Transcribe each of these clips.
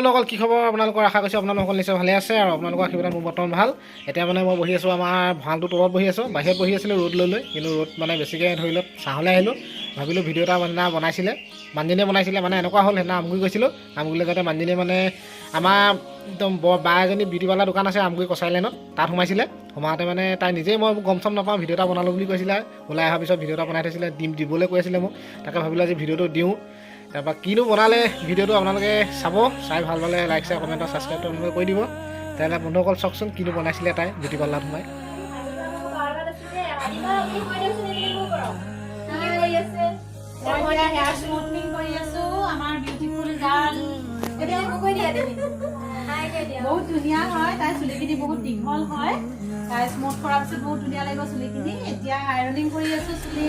বন্ধুসকল কি খবৰ? আপোনালোকৰ আশা কৰিছোঁ আপোনালোকৰ নিশ্চয় ভালে আছে আৰু আপোনালোকৰ আশীৰ্বাদত মোৰ বৰ্তমান ভাল। এতিয়া মানে মই বহি আছোঁ আমাৰ ভঁৰালটোৰ তলত বহি আছোঁ। বাহিৰত বহি আছিলোঁ ৰ'দ লৈ লৈ কিন্তু ৰ'দ মানে বেছিকৈ ধৰি লওক চাহলৈ আহিলোঁ। ভাবিলোঁ ভিডিঅ' এটা মানে বনাইছিলে মানুহজনীয়ে বনাইছিলে মানে এনেকুৱা হ'ল সেইদিনা আমগুৰি গৈছিলোঁ। আমগুৰিলৈ যাওঁতে মানুহজনীয়ে মানে আমাৰ একদম বা এজনী বিউটি পাৰ্লাৰ দোকান আছে আমগুৰি কছাৰী লাইনত তাত সোমাইছিলে। সোমাওঁতে মানে তাই নিজেই মই গম চম নাপাওঁ ভিডিঅ' এটা বনালোঁ বুলি কৈছিলে। ওলাই অহাৰ পিছত ভিডিঅ' এটা বনাই থৈছিলে দিম দিবলৈ কৈ আছিলে মোক। তাকে ভাবিলোঁ আজি ভিডিঅ'টো দিওঁ। তাৰপৰা কিনো বনালে ভিডিঅ'টো আপোনালোকে চাব চাই ভালো পালে লাইক শ্বেয়াৰ কমেণ্ট ছাবস্ক্ৰাইবটো আপোনালোকে কৰি দিব। তেতিয়াহ'লে বন্ধুসকল চাওকচোন কিনো বনাইছিলে তাই বিউটি পাৰ্লাৰত সোমাই। বহুত ধুনীয়া হয় তাই চুলিখিনি বহুত দীঘল হয়। স্মুথ কৰাৰ পিছত বহুত ধুনীয়া লাগিব চুলিখিনি। এতিয়া আইৰনিং কৰি আছো চুলি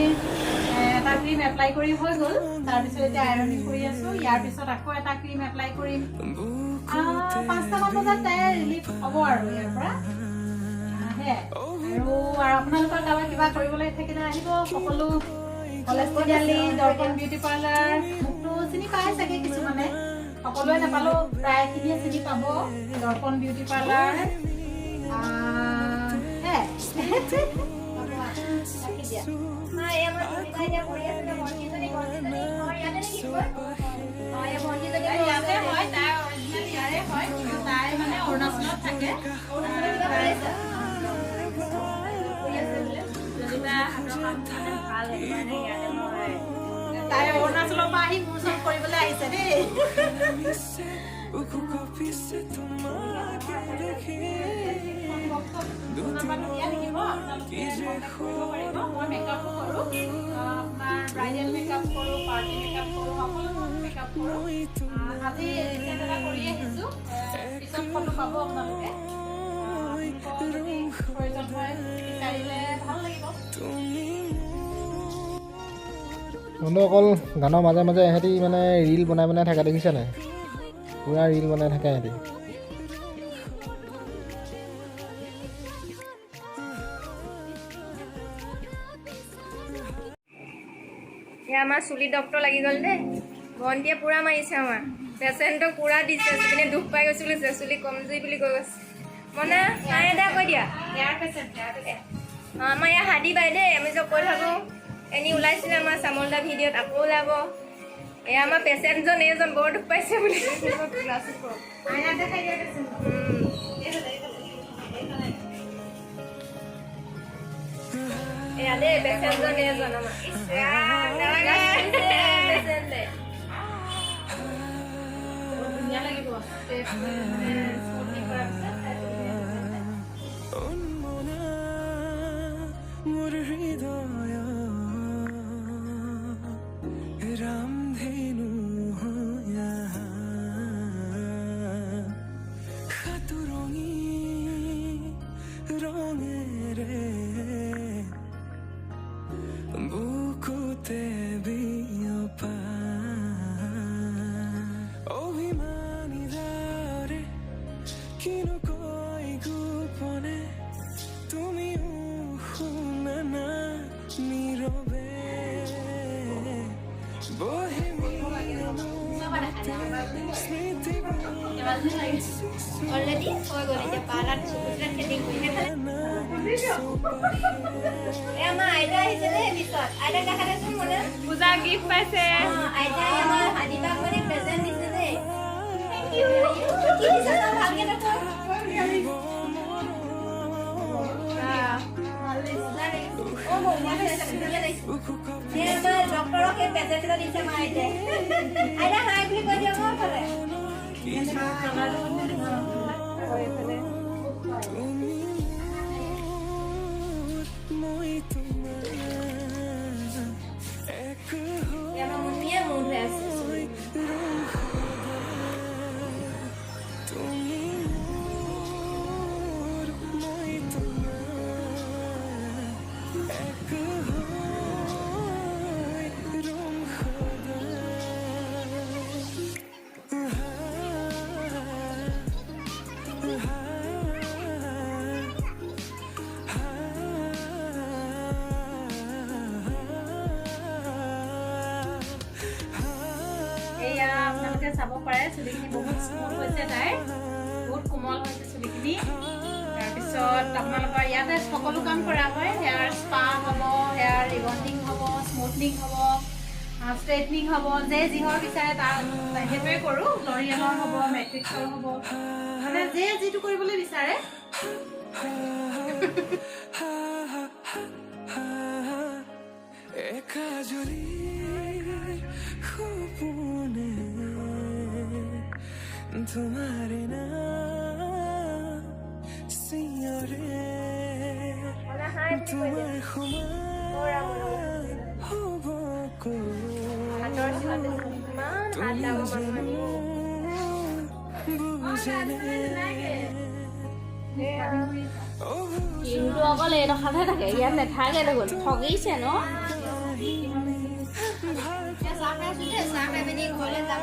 এটা ক্ৰীম এপ্লাই কৰি হৈ গ'ল। তাৰপিছত এতিয়া আইৰনিং কৰি আছো। ইয়াৰ পিছত আকৌ এটা ক্ৰীম এপ্লাই কৰিম। পাঁচটামান বজাত তাই ৰিলিফ হ'ব আৰু ইয়াৰ পৰা। আৰু আপোনালোকৰ কাৰোবাৰ কিবা কৰিবলৈ থাকিলে আহিব। সকলো কলেজ তিনিআলি দৰ্পণ বিউটি পাৰ্লাৰ মোকতো চিনি পাই চাগে কিছুমানে। সকলোৱে নাপালেও প্ৰায়খিনিয়ে চিনি পাব। দৰ্পণ বিউটি পাৰ্লাৰ তাই ইয়াতে হয়, তাই original ইয়াৰে হয়, কিন্তু তাই মানে লাগিব বন্ধুসকল গানৰ মাজে মাজে ইহঁতি মানে ৰীল বনাই বনাই থাকে নাই? পূৰা ৰীল বনাই থাকে ইহঁতি। এয়া আমাৰ চুলি ডক্তৰ লাগি গ'ল দেই ভণ্টিয়ে পূৰা মাৰিছে আমাৰ। পেচেণ্টক পূৰা দিছে পিনে দুখ পাই গৈছে বুলিছে চুলি কমজুৰি বুলি কৈ গৈছে। মনে নাই এটা কৈ দিয়া। আমাৰ ইয়াৰ হাদি বাই দেই আমি যে কৈ থাকোঁ এনি ওলাইছিলে আমাৰ চামলদা ভিডিঅ'ত আকৌ ওলাব। এয়া আমাৰ পেচেণ্টজন এইজন বৰ দুখ পাইছে বুলি। এয়া দেই পেচেণ্টজন এইজন আমাৰ। 온몸아 물을 휘둘려 স্মৃতি অলৰেডি হৈ গ'ল এতিয়া পাৰ্লাৰত চুলিকেইটা থ্ৰেডিং কৰি সেইফালে এই আমাৰ আইতা আহিছে দেই পিছত আইতাক দেখা মনে পাইছে অঁ, আইতাই আমাৰ হাদিবাক মানে প্ৰেজেণ্ট দিছে দেই Thank কি দিছে মই চাব পাৰে চুলিখিনি বহুত স্মুথ হৈছে তাইৰ। বহুত কোমল হৈছে চুলিখিনি। তাৰপিছত আপোনালোকৰ ইয়াতে সকলো কাম কৰা হয়। হেয়াৰ স্পা হ'ব হেয়াৰ ৰিবণ্ডিং হ'ব স্মুথনিং হ'ব ষ্ট্ৰেইটনিং হ'ব যে যিহৰ বিচাৰে তাৰ সেইটোৱে কৰোঁ। লৰিয়েলৰ হ'ব মেট্ৰিক্সৰ হ'ব। মানে যে যিটো কৰিবলৈ বিচাৰে। একা জলি সপোনে তোমার নাম সিয়রে মনা হাই বুলি কৈ দে তোমার সমান হব হাতৰ চিলাতে ইমান হাত দাব মানুহ কিন্তু অকল এইডোখৰতহে থাকে ইয়াত নাথাকে দেখোন ঠগিছে ন চাহ খাই আছো দেই চাহ খাই পিনি ঘৰলৈ যাম